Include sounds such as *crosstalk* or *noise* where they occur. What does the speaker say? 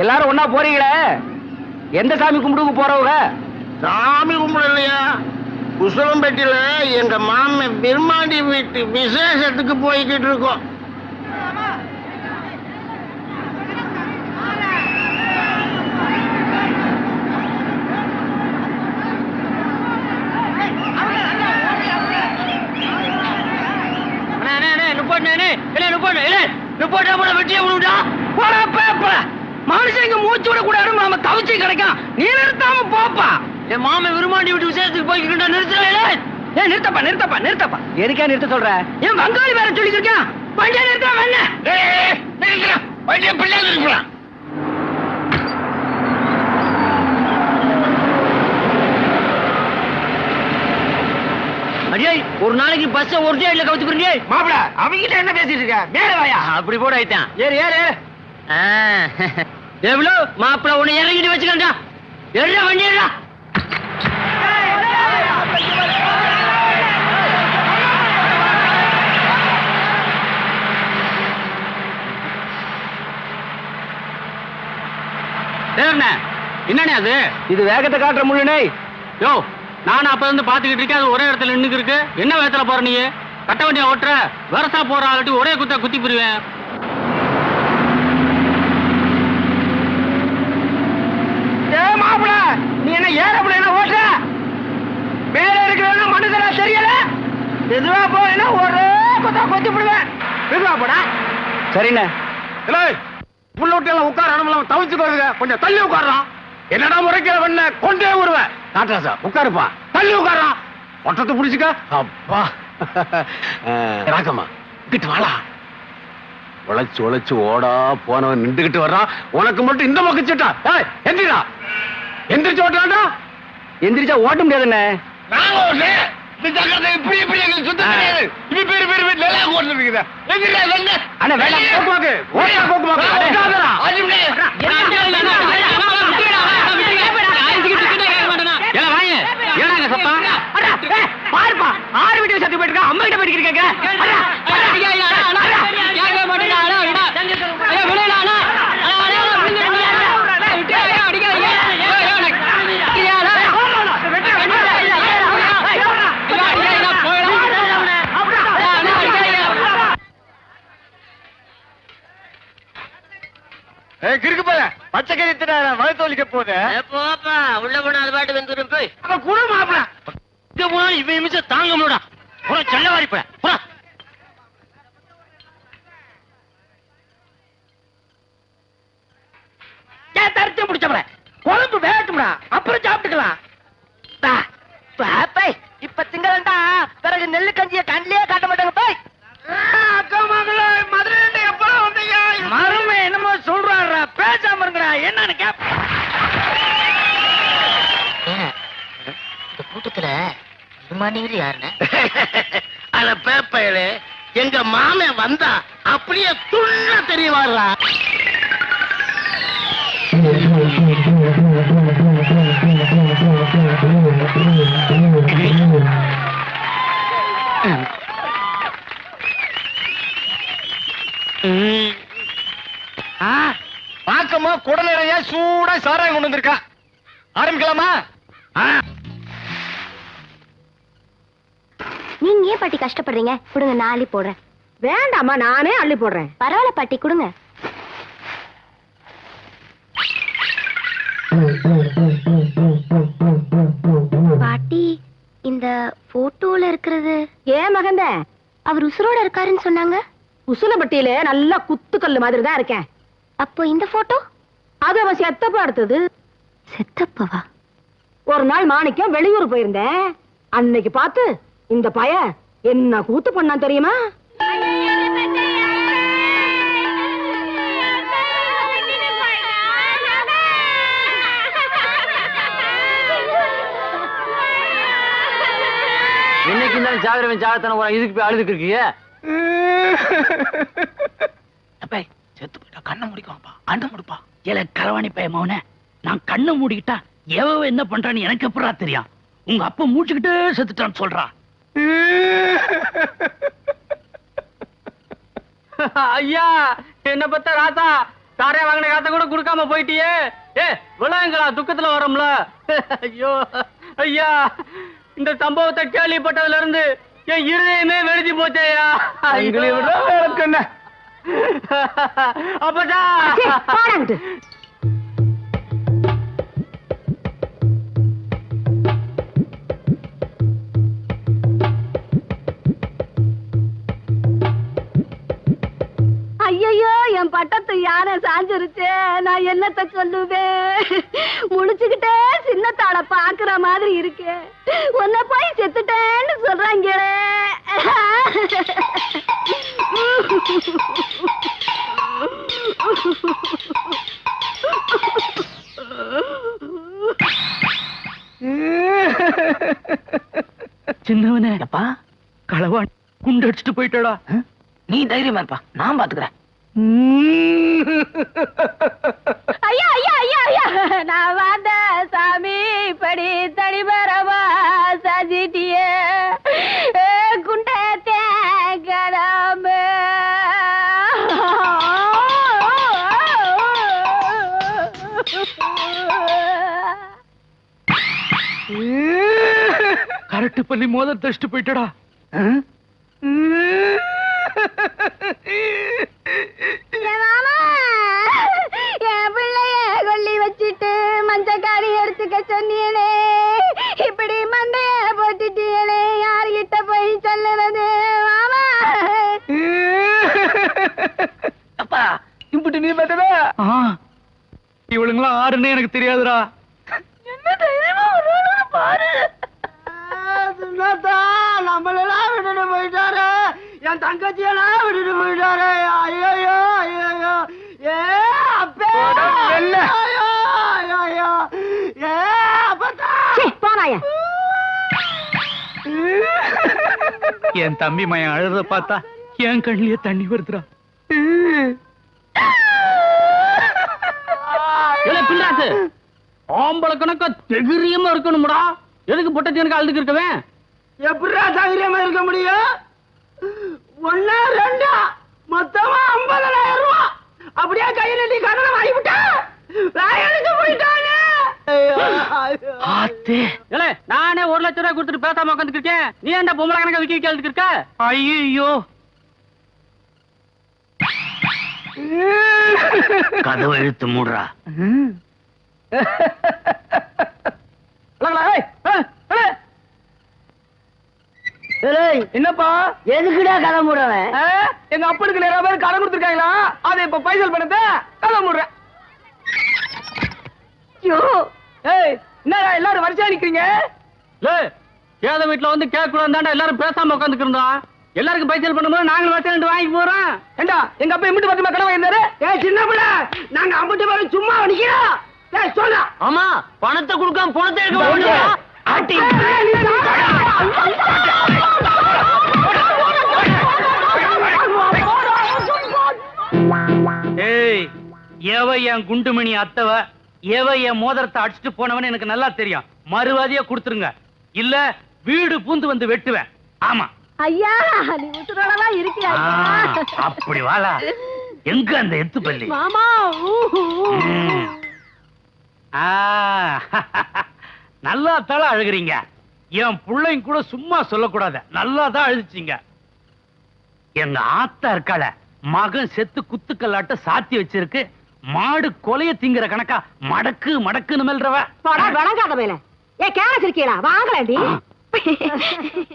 எல்லாரும் ஒண்ணா போறீங்களே? எந்த சாமி கும்பிடுக்கு போறவங்க? சாமி கும்பிடலையா? உசலம்பேட்டில எங்க மாமன் பெருமாண்டி வீட்டு விசேஷத்துக்கு போய்கிட்டு இருக்கோம். மனுஷங்க மூச்சு விட கூடாது நாம தவிச்சு கிடைக்கும் நீ நிறுத்தாம போப்பா. என் மாமன் விரும்பாண்டி விட்டு விசேஷத்துக்கு போய்கிட்ட நிறுத்தல ஏன் நிறுத்தப்பா நிறுத்தப்பா நிறுத்தப்பா. எதுக்கே நிறுத்த சொல்ற? ஏன் வங்காளி வேற சொல்லிருக்கான் வண்டியை நிறுத்தாம என்ன வண்டியை இருக்கிறான் அடியே ஒரு நாளைக்கு பஸ் ஒரு சைடுல கவுத்து போறீங்க மாப்பிள அவங்க என்ன பேசிட்டு இருக்க? மேல வாயா? அப்படி போட ஆயிட்டான் ஏறு ஏறு எவ்வளோ மாப்பிள உன்னை இறங்கிட்டு வச்சுக்கண்டா ஏறா வண்டி ஏறா என்னண்ணே அது? இது வேகத்தை காட்டுற முள்ளுனே யோ நானும் அப்ப இருந்து பாத்துக்கிட்டு இருக்கேன் அது ஒரே இடத்துல நின்னுக்கு இருக்கு என்ன வேகத்துல போற நீ? கட்ட வண்டியை ஓட்டுற. வரசா போற ஆளாட்டி ஒரே குத்தா குத்தி போடுவேன் ஏ மாப்பிள நீ என்ன ஏறப்பட ஓட்டுற? மேல இருக்கிறவங்க மனுஷனா தெரியல எதுவா போனா ஒரே குத்தா குத்தி போடுவேன் எதுவா போடா. சரிண்ணே. புள்ள விட்டு உட்கார அனுமலாம் தவிச்சுக்கோங்க கொஞ்சம் தள்ளி உட்காரலாம் என்னடா முறைக்கிற வெண்ண? கொண்டே வருவேன் காட்டுறா உட்காருப்பா. தள்ளி உட்காரலாம் ஒட்டத்தை பிடிச்சுக்க. அப்பா. ராக்கம்மா கிட்ட வாடா. உழைச்சு உழைச்சு ஓடா போனவன் நின்றுகிட்டு வர்றான். உனக்கு மட்டும் இந்த பக்கம் ஏய் எந்திரா. எந்திரிச்சு ஓட்டாண்டா எந்திரிச்சா ஓட்ட முடியாதுண்ணே. நாங்க ஓட்டு இப்படி இப்படி எங்களுக்கு சுத்தம் கிடையாது. இப்படி பேரு பேரு பேரு நல்லா ஓட்டு இருக்குது எந்திரா வெண்ண அண்ணா, வேணாம். போக்குமாக்கு. ஓட்டா போக்குமாக்கு. வலிக்க போகுது போப்பா உள்ள போனா அது பாட்டு வந்துடும் போய். அப்ப குடு மாப்பிள. இங்க போனா இவன் நிமிஷம் தாங்க முடியா போடா செல்ல வாரி போட. தரிச்சு முடிச்சவர குழம்பு வேகட்டும்டா. அப்புறம் சாப்பிட்டுக்கலாம். பாப்பை இப்ப திங்கலண்டா பிறகு நெல்லு கஞ்சிய கண்ணிலே விரும்பாண்டிவர் யாருன்னு *laughs* அத பேப்பையில எங்க மாமன் வந்தா அப்படியே துள்ள தெரியவாடுறா பாக்கமா குட நிறைய சூடா சாராயம் கொண்டு வந்திருக்கா. ஆரம்பிக்கலாமா? பாட்டி கஷ்டப்படுறீங்க கொடுங்க நான் அள்ளி போடுறேன். வேண்டாம்மா நானே அள்ளி போடுறேன். பரவாயில்ல பாட்டி கொடுங்க. பாட்டி இந்த போட்டோல இருக்கிறது. ஏன் மகந்த? அவர் உசுரோட இருக்காருன்னு சொன்னாங்க. உசுலப்பட்டியில நல்லா குத்துக்கல்லு மாதிரி தான் இருக்கேன். அப்போ இந்த போட்டோ அது அவன் செத்தப்ப அடுத்தது செத்தப்பவா? ஒரு நாள் மாணிக்கம் வெளியூர் போயிருந்தேன். அன்னைக்கு பார்த்து இந்த பய என்ன கூத்து பண்ணான் தெரியுமா? இன்னைக்கு இருந்தாலும் சாகரவன் சாகத்தான போறான். இதுக்கு போய் அழுதுக்கு இருக்கீங்க அப்பே செத்து போயிட்டா கண்ணை முடிக்குவாப்பா அண்ட முடிப்பா. ஏல களவாணி பைய மவனே நான் கண்ணை மூடிக்கிட்டா எவ என்ன பண்றான்னு எனக்கு எப்படா தெரியும்? உங்க அப்பா மூச்சுக்கிட்டே செத்துட்டான்னு சொல்றா. *laughs* ஐயா என்ன பத்த ராசா? தாரே வாங்கின காத்த கூட கொடுக்காம போயிட்டியே. ஏ விழாங்களா துக்கத்துல வரோம்ல. *laughs* ஐயோ ஐயா இந்த சம்பவத்தை கேள்விப்பட்டதுல இருந்து என் இருதயமே வெடிச்சு போச்சேயா. எனக்கு என்ன? *laughs* அப்பதா பட்டத்து யானை சாஞ்சிருச்சு நான் என்னத்த சொல்லுவேன் முடிச்சுக்கிட்டே சின்னத்தாட பாக்குற மாதிரி இருக்கு. உன்னை போய் செத்துட்டேன்னு சொல்றாங்களே. சின்னவனே. களவான் குண்டு அடிச்சுட்டு போயிட்டடா. நீ தைரியமா இருப்பா. நான் பாத்துக்கிறேன். ஐயா ஐயா ஐயா ஐயா. நான் வந்த சாமி படி தனி பரவா சஜிட்டிய. குண்ட தேங்கடாம கரெக்ட் பண்ணி மோத தச்சுட்டு போயிட்டடா. மஞ்சக்காரி எடுத்துக்க சொன்னீனே இப்படி மண்டைய போட்டுட்டீனே யார்கிட்ட போய் சொல்லுறது? மாமா *laughs* அப்பா இம்புட்டு நீ பார்த்ததா? இவளுங்களாம் ஆறுன்னு எனக்கு தெரியாதுடா. என்ன தைரியமா ஒரு பாரு. நம்மளெல்லாம் விட்டுட்டு போயிட்டாரு. என் தங்கச்சியெல்லாம் விட்டுட்டு போயிட்டாரு. ஐயோ ஐயோ ஏ அப்பே வெள்ள. ஐயோ ஐயோ ஏ அப்பத்தா போனாய என் தம்பி மயன் அழுத பார்த்தா என் கண்ணிலேயே தண்ணி வருதுடா. ஏலே பிள்ளாசு ஆம்பளை கணக்கா தைரியமா இருக்கணும்டா. எதுக்கு பொட்டச்சி எனக்கு அழுதுக்கு இருக்கவே? எப்படிடா தைரியமா இருக்க முடியும் ஒன்னா ரெண்டா மொத்தமா ஐம்பதாயிரம் ரூபா அப்படியே கையில நீ கடனை வாங்கிவிட்டா வாயடிச்சு போயிட்டானே ஆத்தே ஏலே ரூபாய் கொடுத்துட்டு பேசாம உட்காந்துட்டு இருக்கேன் நீ என்ன பொம்பளை கணக்கா விக்கி கேள்விக்கு இருக்க ஐயோ கதவை இழுத்து மூடுறா. என்னப்பா? எதுக்குடா கதை மூடவன் ஆ? எங்க அப்பனுக்கு நிறைய பேர் கடன் கொடுத்துருக்காங்களா? அதை இப்ப பைசல் பண்ணத கதை முடுறேன். ஏய் என்னடா எல்லாரும் வரிசையா நிக்கிறீங்க? ஏத வீட்டுல வந்து கேட்க கூடாது எல்லாரும் பேசாம உட்காந்துக்கு இருந்தோம். எல்லாருக்கும் பைசல் பண்ணும்போது நாங்களும் ரெண்டு வாங்கி போறோம். ஏண்டா எங்க அப்பா எம்பிட்டு பத்து கடன் வாங்கியிருந்தாரு ஏ சின்ன பிள்ளை நாங்க அம்பிட்டு பேரும் சும்மா நிக்கிறோம்? ஏய் சொல்ல ஆமா பணத்தை கொடுக்காம பணத்தை எடுக்க ஆட்டி. ஏய் எவ என் குண்டுமணி அத்தவ எவ என் மோதிரத்தை அடிச்சுட்டு போனவன்னு எனக்கு நல்லா தெரியும். மறுவாதியா கொடுத்துருங்க. இல்ல வீடு பூந்து வந்து வெட்டுவேன். ஆமா. ஐயா நீ உசுரோடவா இருக்கியா அப்படி வாழா எங்க அந்த எத்து பள்ளி மாமா நல்லா தாள அழுகுறீங்க. என் பிள்ளைங்க கூட சும்மா சொல்லக்கூடாது. நல்லா தான் அழுதுச்சீங்க. எங்க ஆத்தா இருக்காள மகன் செத்து குத்துக்கல்லாட்ட சாத்தி வச்சிருக்கு. மாடு கொலைய திங்கிற கணக்கா மடக்கு மடக்குன்னு மெல்றவ. வணங்காத மேல. ஏ கேன சிரிக்கீங்களா வாங்கலாண்டி *laughs*